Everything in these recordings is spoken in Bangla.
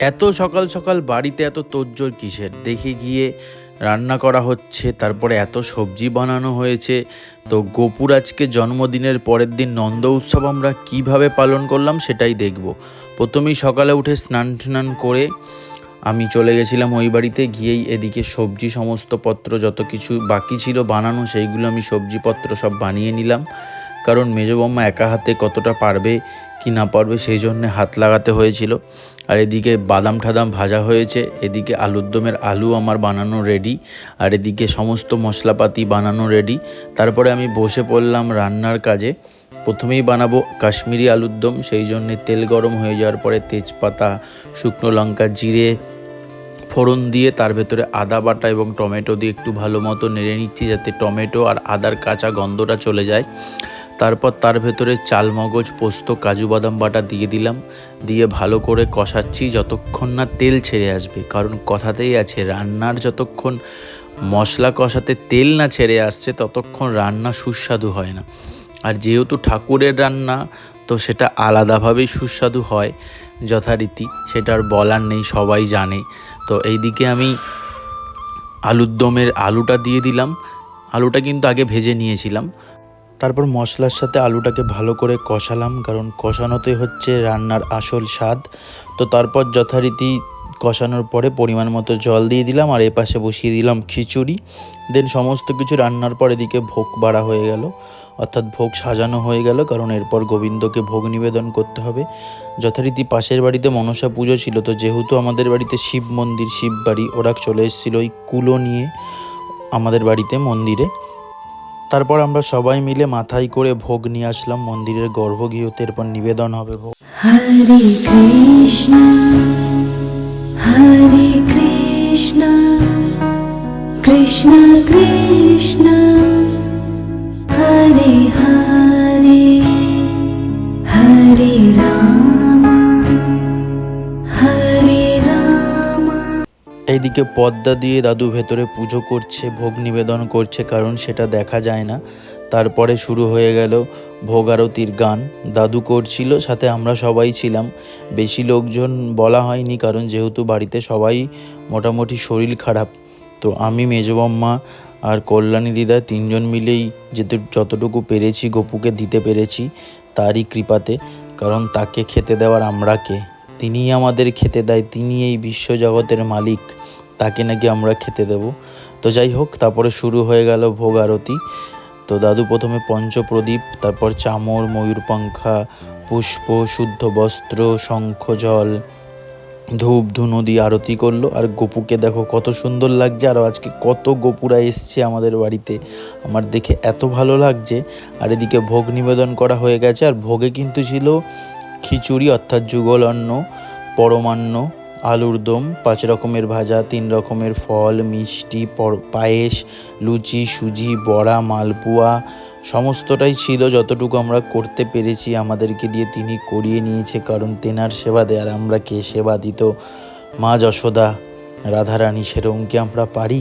এত সকাল সকাল বাড়িতে এত তোজ্জোর কিসের? দেখে গিয়ে রান্না করা হচ্ছে, তারপরে এত সবজি বানানো হয়েছে। তো গোপুর আজকে জন্মদিনের পরের দিন নন্দ উৎসব আমরা কীভাবে পালন করলাম সেটাই দেখব। প্রথমেই সকালে উঠে স্নান টান করে আমি চলে গেছিলাম ওই বাড়িতে, গিয়েই এদিকে সবজি সমস্ত পত্র যত কিছু বাকি ছিল বানানো, সেইগুলো আমি সবজিপত্র সব বানিয়ে নিলাম। কারণ মেজো বম্মা একা হাতে কতটা পারবে কি না পারবে সেই জন্য হাত লাগাতে হয়েছিল। আর এদিকে বাদাম ঠাদাম ভাজা হয়েছে, এদিকে আলুর দমের আলু আমার বানানো রেডি আর এদিকে সমস্ত মশলাপাতি বানানো রেডি তারপরে আমি বসে পড়লাম রান্নার কাজে। প্রথমেই বানাবো কাশ্মীরি আলুর দম, সেই জন্যে তেল গরম হয়ে যাওয়ার পরে তেজপাতা, শুকনো লঙ্কা, জিরে, ফোড়ন দিয়ে তার ভেতরে আদা বাটা এবং টমেটো দিয়ে একটু ভালো মতো নেড়ে নিচ্ছি যাতে টমেটো আর আদার কাঁচা গন্ধটা চলে যায়। তারপর তার ভেতরে চালমগজ, পোস্ত, কাজু বাদাম বাটা দিয়ে দিলাম। দিয়ে ভালো করে কষাচ্ছি যতক্ষণ না তেল ছেড়ে আসবে। কারণ কথাতেই আছে, রান্নার যতক্ষণ মশলা কষাতে তেল না ছেড়ে আসছে, ততক্ষণ রান্না সুস্বাদু হয় না। আর যেহেতু ঠাকুরের রান্না, তো সেটা আলাদাভাবেই সুস্বাদু হয় যথারীতি, সেটা আর বলার নেই, সবাই জানে। তো এইদিকে আমি আলুর দমের আলুটা দিয়ে দিলাম। আলুটা কিন্তু আগে ভেজে নিয়েছিলাম। তারপর মশলার সাথে আলুটাকে ভালো করে কষালাম, কারণ কষানোতে হচ্ছে রান্নার আসল স্বাদ। তো তারপর যথারীতি কষানোর পরে পরিমাণ মতো জল দিয়ে দিলাম আর এপাশে বসিয়ে দিলাম খিচুড়ি। দেন সমস্ত কিছু রান্নার পর এদিকে ভোগ বাড়া হয়ে গেল। অর্থাৎ ভোগ সাজানো হয়ে গেল, কারণ এরপর গোবিন্দকে ভোগ নিবেদন করতে হবে। যথারীতি পাশের বাড়িতে মনসা পুজো ছিল, তো যেহেতু আমাদের বাড়িতে শিব মন্দির, শিব বাড়ি, ওরা চলে এসেছিল ওই কুলো নিয়ে আমাদের বাড়িতে মন্দিরে। তারপর আমরা সবাই মিলে মাথায় করে ভোগ নিয়ে আসলাম মন্দিরের গর্ভগৃহতে এরপর নিবেদন হবে ভোগ। হরে কৃষ্ণ হরে Krishna Krishna Krishna, Hare Hare, এইদিকে পদ্মা দিয়ে দাদু ভেতরে পুজো করছে, ভোগ নিবেদন করছে, কারণ সেটা দেখা যায় না। তারপরে শুরু হয়ে গেল ভোগ আরতির গান। দাদু করছিল, সাথে আমরা সবাই ছিলাম। বেশি লোকজন বলা হয়নি, কারণ যেহেতু বাড়িতে সবাই মোটামুটি শরীর খারাপ। তো আমি, মেজবাম্মা আর কল্যাণী দিদা তিনজন মিলেই যেতে, যতটুকু পেরেছি, গপুকে দিতে পেরেছি তারই কৃপাতে। কারণ তাকে খেতে দেওয়ার আমরা কে? তিনিই আমাদের খেতে দেয় তিনি এই বিশ্বজগতের মালিক। তাকে নাকি আমরা খেতে দেব। তো যাই হোক, তারপরে শুরু হয়ে গেল ভোগ আরতি। তো দাদু প্রথমে পঞ্চপ্রদীপ, তারপর চামর ময়ূরপঙ্খা পুষ্প, শুদ্ধ বস্ত্র, শঙ্খ, জল, ধূপ, ধুনো দিয়ে আরতি করল। আর গপুকে দেখো কত সুন্দর লাগছে, আর আজকে কত গপুরা এসছে আমাদের বাড়িতে। আমার দেখে এত ভালো লাগছে। আর এদিকে ভোগ নিবেদন করা হয়ে গেছে। আর ভোগে কিন্তু ছিল খিচুড়ি, অর্থাৎ যুগল অন্ন, পরমান্ন আলুর দম, পাঁচ রকমের ভাজা, তিন রকমের ফল, মিষ্টি পায়েস, লুচি, সুজি, বড়া, মালপোয়া, সমস্তটাই ছিল যতটুকু আমরা করতে পেরেছি, আমাদেরকে দিয়ে তিনি করিয়ে নিয়েছে, কারণ তেনার সেবা দেয়, আর আমরা কে সেবা দিত? মা যশোদা, রাধারানী সেরকমকে আমরা পারি?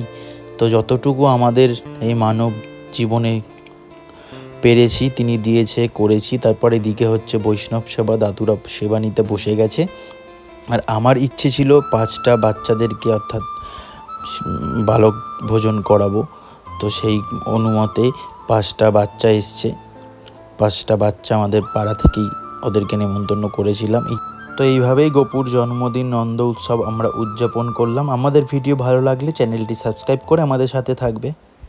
তো যতটুকু আমাদের এই মানব জীবনে পেরেছি, তিনি দিয়েছে, করেছি, তারপরে এদিকে হচ্ছে বৈষ্ণব সেবা, দাদুরা সেবা নিতে বসে গেছে। আর আমার ইচ্ছে ছিল পাঁচটা বাচ্চাদেরকে অর্থাৎ বালক ভোজন করাবো। তো সেই অনুমতে পাঁচটা বাচ্চা এসছে। পাঁচটা বাচ্চা আমাদের পাড়া থেকেই ওদেরকে নেমন্তন্ন করেছিলাম। তো এইভাবেই গোপুর জন্মদিন, নন্দ উৎসব আমরা উদযাপন করলাম। আমাদের ভিডিও ভালো লাগলে চ্যানেলটি সাবস্ক্রাইব করে আমাদের সাথে থাকবে।